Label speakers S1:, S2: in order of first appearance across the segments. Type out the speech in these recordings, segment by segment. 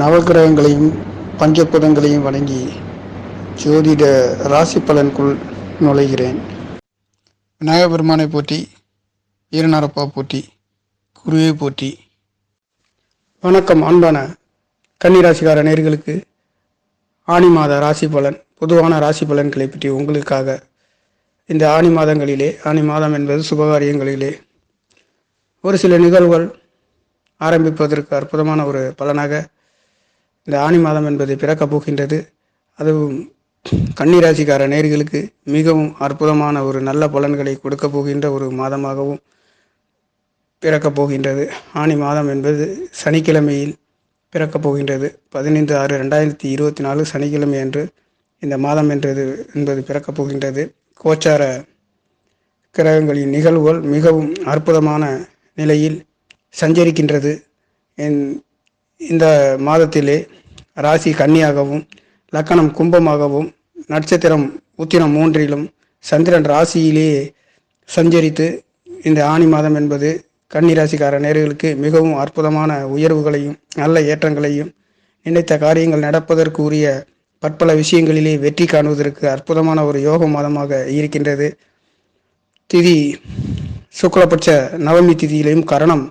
S1: நவக்கிரகங்களையும் பஞ்சபுதங்களையும் வணங்கி ஜோதிட ராசி பலனுக்குள் நுழைகிறேன். விநாயகர் பெருமானை போற்றி வீரநரப்பா போற்றி குருவை போற்றி. வணக்கம் அன்பான கன்னிராசிக்கார நேர்களுக்கு ஆணி மாத ராசி பலன் பொதுவான ராசி பலன்களை பற்றி உங்களுக்காக இந்த ஆணி மாதங்களிலே ஆணி மாதம் என்பது சுபகாரியங்களிலே ஒரு சில நிகழ்வுகள் ஆரம்பிப்பதற்கு அற்புதமான ஒரு பலனாக இந்த ஆணி மாதம் என்பது பிறக்கப் போகின்றது. அதுவும் கன்னிராசிக்கார நேர்களுக்கு மிகவும் அற்புதமான ஒரு நல்ல பலன்களை கொடுக்கப் போகின்ற ஒரு மாதமாகவும் பிறக்கப் போகின்றது. ஆணி மாதம் என்பது சனிக்கிழமையில் பிறக்கப் போகின்றது. பதினைந்து ஆறு ரெண்டாயிரத்தி இருபத்தி நாலு சனிக்கிழமை அன்று இந்த மாதம் என்றது என்பது பிறக்கப் போகின்றது. கோச்சார கிரகங்களின் நிகழ்வுகள் மிகவும் அற்புதமான நிலையில் சஞ்சரிக்கின்றது. என்- இந்த மாதத்திலே ராசி கன்னியாகவும் லக்கணம் கும்பமாகவும் நட்சத்திரம் உத்திரம் மூன்றிலும் சந்திரன் ராசியிலே சஞ்சரித்து இந்த ஆணி மாதம் என்பது கன்னிராசிக்கார நேர்களுக்கு மிகவும் அற்புதமான உயர்வுகளையும் நல்ல ஏற்றங்களையும் நினைத்த காரியங்கள் நடப்பதற்கு உரிய பற்பல விஷயங்களிலே வெற்றி காணுவதற்கு அற்புதமான ஒரு யோக மாதமாக இருக்கின்றது. திதி சுக்லபட்ச நவமி திதியிலையும் கரணம்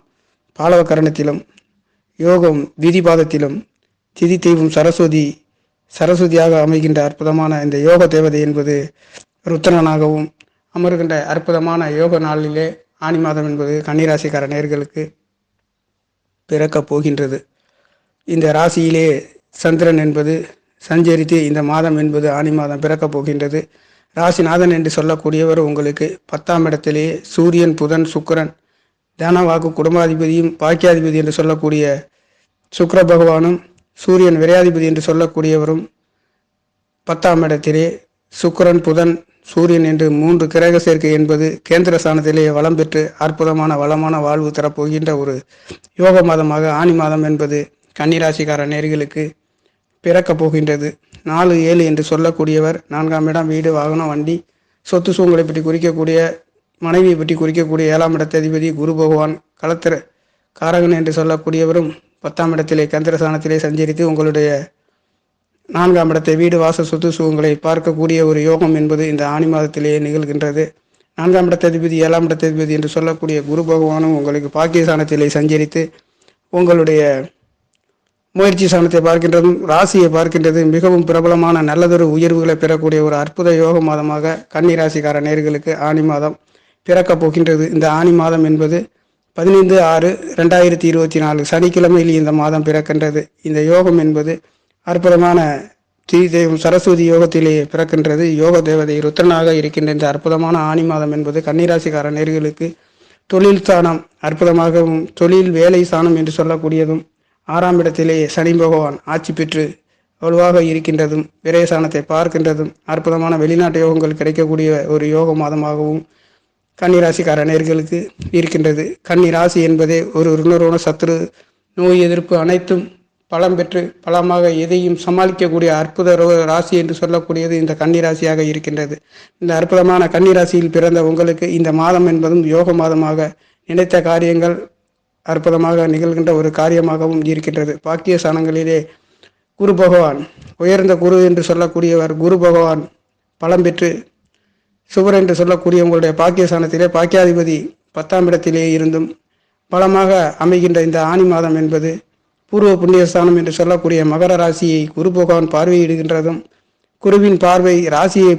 S1: பாலவ கரணத்திலும் யோகம் விதிபாதத்திலும் திதி தெய்வம் சரஸ்வதி சரஸ்வதியாக அமைகின்ற அற்புதமான இந்த யோக தேவதை என்பது ருத்ரனாகவும் அமர்கின்ற அற்புதமான யோக நாளிலே ஆனி மாதம் என்பது கன்னிராசிக்கார நேர்களுக்கு பிறக்கப் போகின்றது. இந்த ராசியிலே சந்திரன் என்பது சஞ்சரித்து இந்த மாதம் என்பது ஆனி மாதம் பிறக்கப் போகின்றது. ராசிநாதன் என்று சொல்லக்கூடியவர் உங்களுக்கு பத்தாம் இடத்திலே சூரியன் புதன் சுக்கிரன் தனவாக்கு குடும்பாதிபதியும் பாக்கியாதிபதி என்று சொல்லக்கூடிய சுக்கர பகவானும் சூரியன் விரையாதிபதி என்று சொல்லக்கூடியவரும் பத்தாம் இடத்திலே சுக்கிரன் புதன் சூரியன் என்று மூன்று கிரக சேர்க்கை என்பது கேந்திர ஸ்தானத்திலே வளம் பெற்று அற்புதமான வளமான வாழ்வு தரப்போகின்ற ஒரு யோக மாதமாக ஆனி மாதம் என்பது கன்னிராசிக்கார நேர்களுக்கு பிறக்கப் போகின்றது. நாலு ஏழு என்று சொல்லக்கூடியவர் நான்காம் இடம் வீடு வாகனம் வண்டி சொத்து சூங்களை பற்றி குறிக்கக்கூடிய மனைவியை பற்றி குறிக்கக்கூடிய ஏழாம் இடத்த அதிபதி குரு பகவான் களத்திர காரகன் என்று சொல்லக்கூடியவரும் பத்தாம் இடத்திலே கந்திரஸ்தானத்திலே சஞ்சரித்து உங்களுடைய நான்காம் இடத்தை வீடு வாச சொத்து சுகங்களை பார்க்கக்கூடிய ஒரு யோகம் என்பது இந்த ஆணி மாதத்திலேயே நிகழ்கின்றது. நான்காம் இடத்த அதிபதி ஏழாம் இடத்த அதிபதி என்று சொல்லக்கூடிய குரு பகவானும் உங்களுக்கு பாக்கியஸ்தானத்திலே சஞ்சரித்து உங்களுடைய முயற்சி சாணத்தை பார்க்கின்றதும் ராசியை பார்க்கின்றது மிகவும் பிரபலமான நல்லதொரு உயர்வுகளை பெறக்கூடிய ஒரு அற்புத யோக மாதமாக கன்னி ராசிக்கார நேர்களுக்கு ஆணி மாதம் பிறக்கப் போகின்றது. இந்த ஆணி மாதம் என்பது பதினைந்து ஆறு ரெண்டாயிரத்தி இருபத்தி நாலு சனிக்கிழமையில் இந்த மாதம் பிறக்கின்றது. இந்த யோகம் என்பது அற்புதமான ஸ்ரீ தெய்வம் சரஸ்வதி யோகத்திலே பிறக்கின்றது. யோக தேவதை ருத்ரனாக இருக்கின்ற இந்த அற்புதமான ஆணி மாதம் என்பது கன்னிராசிக்கார நேர்களுக்கு தொழில் ஸ்தானம் அற்புதமாகவும் தொழில் வேலை ஸ்தானம் என்று சொல்லக்கூடியதும் ஆறாம் இடத்திலேயே சனி பகவான் ஆட்சி பெற்று வலுவாக இருக்கின்றதும் விரயசானத்தை பார்க்கின்றதும் அற்புதமான வெளிநாட்டு யோகங்கள் கிடைக்கக்கூடிய ஒரு யோக மாதமாகவும் கன்னிராசிக்கார நேர்களுக்கு இருக்கின்றது. கன்னி ராசி என்பதே ஒரு ருணரோண சத்துரு நோய் எதிர்ப்பு அனைத்தும் பலம் பெற்று பலமாக எதையும் சமாளிக்கக்கூடிய அற்புத ராசி என்று சொல்லக்கூடியது இந்த கன்னிராசியாக இருக்கின்றது. இந்த அற்புதமான கன்னிராசியில் பிறந்த உங்களுக்கு இந்த மாதம் என்பதும் யோக மாதமாக நினைத்த காரியங்கள் அற்புதமாக நிகழ்கின்ற ஒரு காரியமாகவும் இருக்கின்றது. பாக்கிய சாணங்களிலே குரு பகவான் உயர்ந்த குரு என்று சொல்லக்கூடியவர் குரு பகவான் பலம் பெற்று சுவர் என்று சொல்லக்கூடிய உங்களுடைய பாக்கியஸ்தானத்திலே பாக்கியாதிபதி பத்தாம் இடத்திலே இருந்தும் பலமாக அமைகின்ற இந்த ஆணி மாதம் என்பது பூர்வ புண்ணியஸ்தானம் என்று சொல்லக்கூடிய மகர ராசியை குரு பகவான் பார்வையிடுகின்றதும் குருவின் பார்வை ராசியை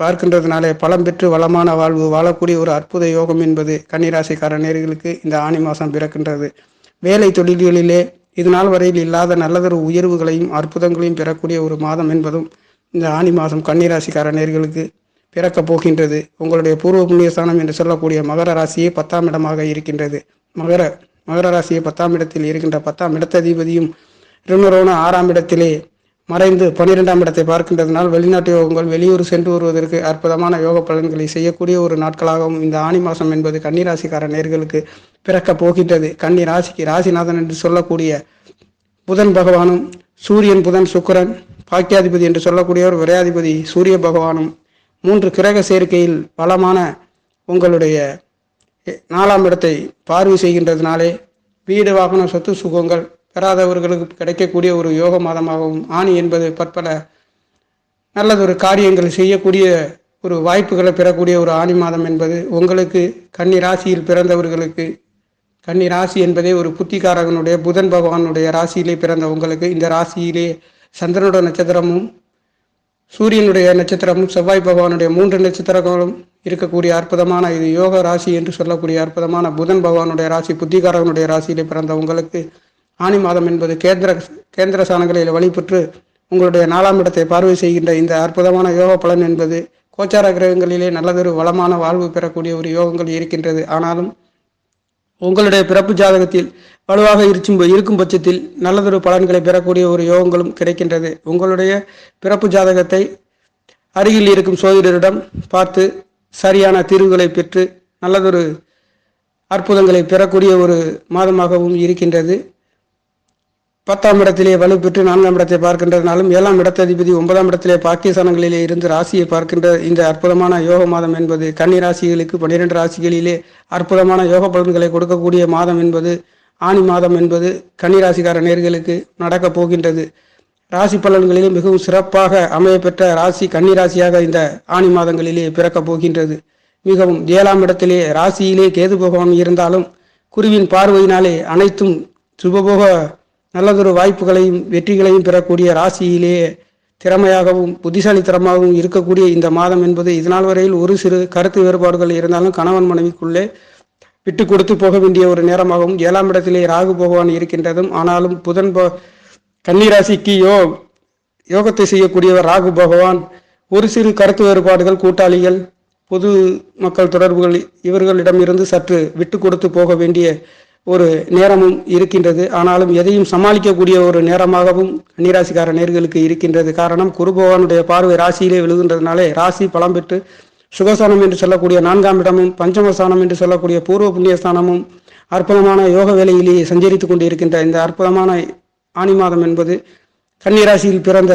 S1: பார்க்கின்றதுனாலே பலம் பெற்று வளமான வாழ்வு வாழக்கூடிய ஒரு அற்புத யோகம் என்பது கன்னிராசிக்கார நேர்களுக்கு இந்த ஆணி மாதம் பிறக்கின்றது. வேலை தொழில்களிலே இது நாள் வரையில் இல்லாத நல்லதொரு உயர்வுகளையும் அற்புதங்களையும் பெறக்கூடிய ஒரு மாதம் என்பதும் இந்த ஆணி மாதம் கன்னிராசிக்கார நேர்களுக்கு பிறக்கப் போகின்றது உங்களுடைய பூர்வ புண்ணியஸ்தானம் என்று சொல்லக்கூடிய மகர ராசியே பத்தாம் இடமாக இருக்கின்றது. மகர மகர ராசியை பத்தாம் இடத்தில் இருக்கின்ற பத்தாம் இடத்ததிபதியும் ரிணரோன ஆறாம் இடத்திலே மறைந்து பன்னிரெண்டாம் இடத்தை பார்க்கின்றதுனால் வெளிநாட்டு யோகங்கள் வெளியூர் சென்று வருவதற்கு அற்புதமான யோக பலன்களை செய்யக்கூடிய ஒரு நாட்களாகவும் இந்த ஆணி மாதம் என்பது கன்னிராசிக்கார நேர்களுக்கு பிறக்கப் போகின்றது. கன்னி ராசிக்கு ராசிநாதன் என்று சொல்லக்கூடிய புதன் பகவானும் சூரியன் புதன் சுக்கிரன் பாக்கியாதிபதி என்று சொல்லக்கூடியவர் விரையாதிபதி சூரிய பகவானும் மூன்று கிரக சேர்க்கையில் பலமான உங்களுடைய நாலாம் இடத்தை பார்வை செய்கின்றதுனாலே வீடு வாகன சொத்து சுகங்கள் பெறாதவர்களுக்கு கிடைக்கக்கூடிய ஒரு யோக மாதமாகவும் ஆணி என்பது பற்பல நல்லதொரு காரியங்கள் செய்யக்கூடிய ஒரு வாய்ப்புகளை பெறக்கூடிய ஒரு ஆணி மாதம் என்பது உங்களுக்கு கன்னி ராசியில் பிறந்தவர்களுக்கு கன்னி ராசி என்பதே ஒரு புத்திகாரகனுடைய புதன் பகவானுடைய ராசியிலே பிறந்த உங்களுக்கு இந்த ராசியிலே சந்திரனுடைய நட்சத்திரமும் சூரியனுடைய நட்சத்திரமும் செவ்வாய் பகவானுடைய மூன்று நட்சத்திரங்களும் இருக்கக்கூடிய அற்புதமான இது யோக ராசி என்று சொல்லக்கூடிய அற்புதமான புதன் பகவானுடைய ராசி புத்திகாரகனுடைய ராசியிலே பிறந்த உங்களுக்கு ஆணி மாதம் என்பது கேந்திர கேந்திர சாணங்களில் வழிபெற்று உங்களுடைய நாலாம் இடத்தை பார்வை செய்கின்ற இந்த அற்புதமான யோக பலன் என்பது கோச்சார கிரகங்களிலே நல்லதொரு வளமான வாழ்வு பெறக்கூடிய ஒரு யோகங்கள் இருக்கின்றது. ஆனாலும் உங்களுடைய பிறப்பு ஜாதகத்தில் வலுவாக இருக்கும் இருக்கும் பட்சத்தில் நல்லதொரு பலன்களை பெறக்கூடிய ஒரு யோகங்களும் கிடைக்கின்றது. உங்களுடைய பிறப்பு ஜாதகத்தை அருகில் இருக்கும் சோதிடரிடம் பார்த்து சரியான தீர்வுகளை பெற்று நல்லதொரு அற்புதங்களை பெறக்கூடிய ஒரு மாதமாகவும் இருக்கின்றது. பத்தாம் இடத்திலே வலுப்பெற்று நான்காம் இடத்தை பார்க்கின்றதுனாலும் ஏழாம் இடத்ததிபதி ஒன்பதாம் இடத்திலே பாக்கியசானங்களிலே இருந்து ராசியை பார்க்கின்ற இந்த அற்புதமான யோக மாதம் என்பது கன்னி ராசிகளுக்கு பன்னிரெண்டு ராசிகளிலே அற்புதமான யோக பலன்களை கொடுக்கக்கூடிய மாதம் என்பது ஆணி மாதம் என்பது கன்னி ராசிக்கார நேர்களுக்கு நடக்கப் போகின்றது. ராசி பலன்களிலே மிகவும் சிறப்பாக அமையப்பெற்ற ராசி கன்னிராசியாக இந்த ஆணி மாதங்களிலே பிறக்கப் போகின்றது. மிகவும் ஏழாம் இடத்திலே ராசியிலே கேது பகவான் இருந்தாலும் குருவின் பார்வையினாலே அனைத்தும் சுபபோக நல்லதொரு வாய்ப்புகளையும் வெற்றிகளையும் பெறக்கூடிய ராசியிலேயே திறமையாகவும் புத்திசாலித்தனமாகவும் இருக்கக்கூடிய இந்த மாதம் என்பது இதனால் வரையில் ஒரு சிறு கருத்து வேறுபாடுகள் இருந்தாலும் கணவன் மனைவிக்குள்ளே விட்டு கொடுத்து போக வேண்டிய ஒரு நேரமாகவும் ஏழாம் இடத்திலே ராகு பகவான் இருக்கின்றதும் ஆனாலும் புதன் கன்னிராசிக்கு யோ யோகத்தை செய்யக்கூடியவர் ராகு பகவான். ஒரு சிறு கருத்து வேறுபாடுகள் கூட்டாளிகள் பொது மக்கள் தொடர்புகள் இவர்களிடமிருந்து சற்று விட்டு கொடுத்து போக வேண்டிய ஒரு நேரமும் இருக்கின்றது. ஆனாலும் எதையும் சமாளிக்கக்கூடிய ஒரு நேரமாகவும் கன்னிராசிக்கார நேர்களுக்கு இருக்கின்றது. காரணம் குருபகவானுடைய பார்வை ராசியிலே விழுகின்றதுனாலே ராசி பலம் பெற்று சுகஸ்தானம் என்று சொல்லக்கூடிய நான்காம் இடமும் பஞ்சமஸ்தானம் என்று சொல்லக்கூடிய பூர்வ புண்ணியஸ்தானமும் அற்புதமான யோக வேலையிலேயே சஞ்சரித்துக் கொண்டு இருக்கின்ற இந்த அற்புதமான ஆணி மாதம் என்பது கன்னிராசியில் பிறந்த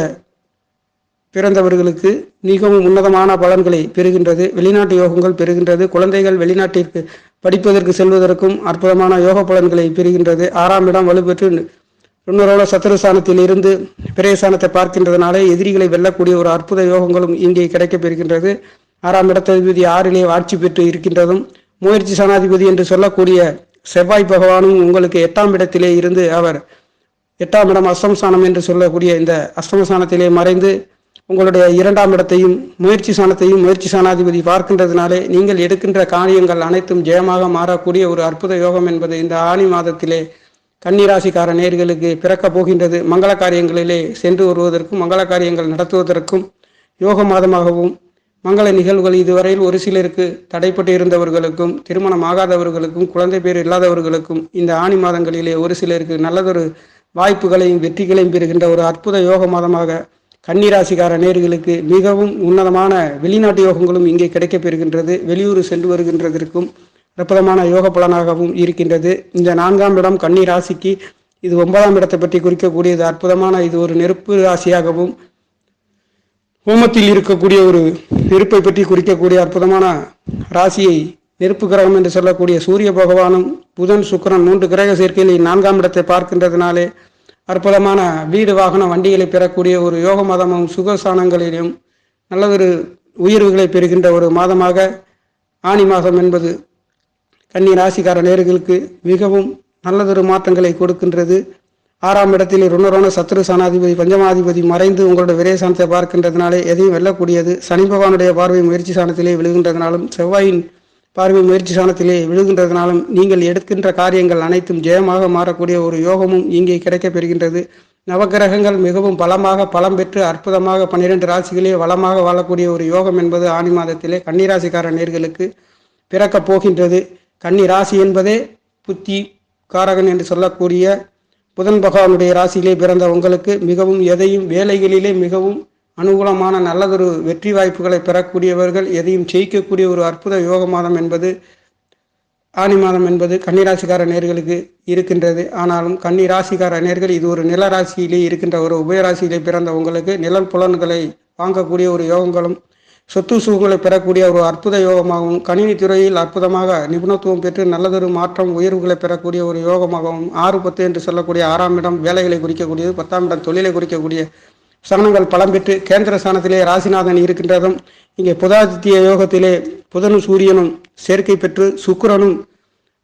S1: பிறந்தவர்களுக்கு மிகவும் உன்னதமான பலன்களை பெறுகின்றது. வெளிநாட்டு யோகங்கள் பெறுகின்றது. குழந்தைகள் வெளிநாட்டிற்கு படிப்பதற்கு செல்வதற்கும் அற்புதமான யோக பலன்களை பெறுகின்றது. ஆறாம் இடம் வலுப்பெற்று இன்னொருவள சத்துருஸ்தானத்தில் இருந்து பிரேசானத்தை பார்க்கின்றதுனாலே எதிரிகளை வெல்லக்கூடிய ஒரு அற்புத யோகங்களும் இங்கே கிடைக்கப் பெறுகின்றது. ஆறாம் இடத்ததிபதி ஆறிலே ஆட்சி பெற்று இருக்கின்றதும் முயற்சி சனாதிபதி என்று சொல்லக்கூடிய செவ்வாய் பகவானும் உங்களுக்கு எட்டாம் இடத்திலே இருந்து அவர் எட்டாம் இடம் அஸ்தமஸ்தானம் என்று சொல்லக்கூடிய இந்த அஸ்தமஸ்தானத்திலே மறைந்து உங்களுடைய இரண்டாம் இடத்தையும் முயற்சி சாணத்தையும் முயற்சி சாணாதிபதி பார்க்கின்றதுனாலே நீங்கள் எடுக்கின்ற காரியங்கள் அனைத்தும் ஜெயமாக மாறக்கூடிய ஒரு அற்புத யோகம் என்பது இந்த ஆணி மாதத்திலே கன்னிராசிக்கார நேர்களுக்கு பிறக்கப் போகின்றது. மங்கள காரியங்களிலே சென்று வருவதற்கும் மங்கள காரியங்கள் நடத்துவதற்கும் யோக மாதமாகவும் மங்கள நிகழ்வுகள் இதுவரையில் ஒரு சிலருக்கு தடைப்பட்டு இருந்தவர்களுக்கும் திருமணம் ஆகாதவர்களுக்கும் குழந்தை பேர் இல்லாதவர்களுக்கும் இந்த ஆணி மாதங்களிலே ஒரு சிலருக்கு நல்லதொரு வாய்ப்புகளையும் வெற்றிகளையும் பெறுகின்ற ஒரு அற்புத யோக மாதமாக கன்னிராசிக்கார நேர்களுக்கு மிகவும் உன்னதமான வெளிநாட்டு யோகங்களும் இங்கே கிடைக்கப் பெறுகின்றது. வெளியூர் சென்று வருகின்றதற்கும் அற்புதமான யோக பலனாகவும் இருக்கின்றது. இந்த நான்காம் இடம் கன்னிராசிக்கு இது ஒன்பதாம் இடத்தை பற்றி குறிக்கக்கூடியது. அற்புதமான இது ஒரு நெருப்பு ராசியாகவும் ஹோமத்தில் இருக்கக்கூடிய ஒரு நெருப்பை பற்றி குறிக்கக்கூடிய அற்புதமான ராசியை நெருப்பு கிரகம் என்று சொல்லக்கூடிய சூரிய பகவானும் புதன் சுக்கரன் மூன்று கிரக சேர்க்கையில் நான்காம் இடத்தை பார்க்கின்றதுனாலே அற்புதமான வீடு வாகன வண்டிகளை பெறக்கூடிய ஒரு யோக மாதமும் சுகசானங்களிலும் நல்லதொரு உயர்வுகளை பெறுகின்ற ஒரு மாதமாக ஆணி மாதம் என்பது கன்னி ராசிக்கார நேர்களுக்கு மிகவும் நல்லதொரு மாற்றங்களை கொடுக்கின்றது. ஆறாம் இடத்தில் ருணரோன சத்ரு சானாதிபதி பஞ்சமாதிபதி மறைந்து உங்களுடைய விரயசானத்தை பார்க்கின்றதுனாலே எதையும் வெல்லக்கூடியது. சனி பகவானுடைய பார்வை முயற்சி சாணத்திலே விழுகின்றதுனாலும் செவ்வாயின் பார்வை முயற்சி சாணத்திலே விழுகின்றதுனாலும் நீங்கள் எடுக்கின்ற காரியங்கள் அனைத்தும் ஜெயமாக மாறக்கூடிய ஒரு யோகமும் இங்கே கிடைக்கப் பெறுகின்றது. நவகிரகங்கள் மிகவும் பலமாக பலம் பெற்று அற்புதமாக பன்னிரண்டு ராசிகளே வளமாக வாழக்கூடிய ஒரு யோகம் என்பது ஆணி மாதத்திலே கன்னிராசிக்கார நேர்களுக்கு பிறக்கப் போகின்றது. கன்னி ராசி என்பதே புத்தி காரகன் என்று சொல்லக்கூடிய புதன் பகவானுடைய ராசியிலே பிறந்த உங்களுக்கு மிகவும் எதையும் வேலைகளிலே மிகவும் அனுகூலமான நல்லதொரு வெற்றி வாய்ப்புகளை பெறக்கூடியவர்கள் எதையும் ஜெயிக்கக்கூடிய ஒரு அற்புத யோக மாதம் என்பது ஆணி மாதம் என்பது கன்னிராசிக்கார நேர்களுக்கு இருக்கின்றது. ஆனாலும் கன்னி ராசிக்கார நேர்கள் இது ஒரு நில ராசியிலே இருக்கின்ற ஒரு உபயராசியிலே பிறந்த உங்களுக்கு நிலம் புலன்களை வாங்கக்கூடிய ஒரு யோகங்களும்
S2: சொத்து சுகங்களை பெறக்கூடிய ஒரு அற்புத யோகமாகவும் கணினி துறையில் அற்புதமாக நிபுணத்துவம் பெற்று நல்லதொரு மாற்றம் உயர்வுகளை பெறக்கூடிய ஒரு யோகமாகவும் ஆறு பத்து என்று சொல்லக்கூடிய ஆறாம் இடம் வேலைகளை குறிக்கக்கூடியது பத்தாம் இடம் தொழிலை குறிக்கக்கூடிய சகனங்கள் பலம் பெற்று கேந்திர ஸ்தானத்திலே ராசிநாதன் இருக்கின்றதும் இங்கே புதாதித்ய யோகத்திலே புதனும் சூரியனும் சேர்க்கை பெற்று சுக்கிரனும்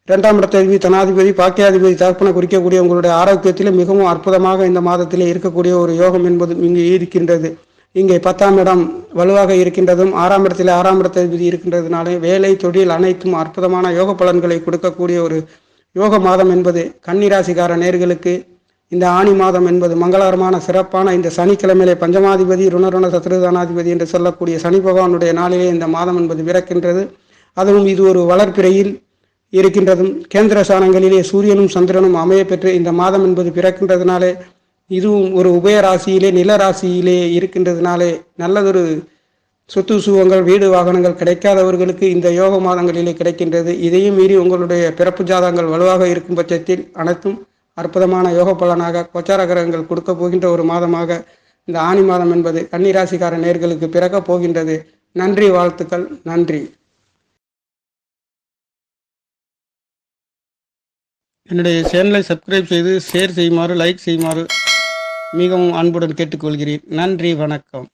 S2: இரண்டாம் இடத்ததிபதி தனாதிபதி பாக்கியாதிபதி தகப்பனை குறிக்கக்கூடிய உங்களுடைய ஆரோக்கியத்திலே மிகவும் அற்புதமாக இந்த மாதத்திலே இருக்கக்கூடிய ஒரு யோகம் என்பது இங்கு இருக்கின்றது. இங்கே பத்தாம் இடம் வலுவாக இருக்கின்றதும் ஆறாம் இடத்தில் ஆறாம் இடத்ததிபதி இருக்கின்றதுனாலே வேலை தொழில் அனைத்தும் அற்புதமான யோக பலன்களை கொடுக்கக்கூடிய ஒரு யோக மாதம் என்பது கன்னிராசிக்கார நேர்களுக்கு இந்த ஆணி மாதம் என்பது மங்களகரமான சிறப்பான இந்த சனிக்கிழமையிலே பஞ்சமாதிபதி ருணருண சத்ருதானாதிபதி என்று சொல்லக்கூடிய சனி பகவானுடைய நாளிலே இந்த மாதம் என்பது பிறக்கின்றது. அதுவும் இது ஒரு வளர்ப்பிறையில் இருக்கின்றதும் கேந்திர சாணங்களிலே சூரியனும் சந்திரனும் அமைய பெற்று இந்த மாதம் என்பது பிறக்கின்றதுனாலே இதுவும் ஒரு உபய ராசியிலே நில ராசியிலே இருக்கின்றதுனாலே நல்லதொரு சொத்து சுகங்கள் வீடு வாகனங்கள் கிடைக்காதவர்களுக்கு இந்த யோக மாதங்களிலே கிடைக்கின்றது. இதையும் மீறி உங்களுடைய பிறப்பு ஜாதங்கள் வலுவாக இருக்கும் பட்சத்தில் அனைத்தும் அற்புதமான யோக பலனாக கோச்சார கிரகங்கள் கொடுக்க போகின்ற ஒரு மாதமாக இந்த ஆணி மாதம் என்பது கன்னிராசிக்கார நேர்களுக்கு பிறக்கப் போகின்றது. நன்றி வாழ்த்துக்கள். நன்றி. என்னுடைய சேனலை சப்ஸ்கிரைப் செய்து ஷேர் செய்யுமாறு லைக் செய்யுமாறு மிகவும் அன்புடன் கேட்டுக்கொள்கிறேன். நன்றி வணக்கம்.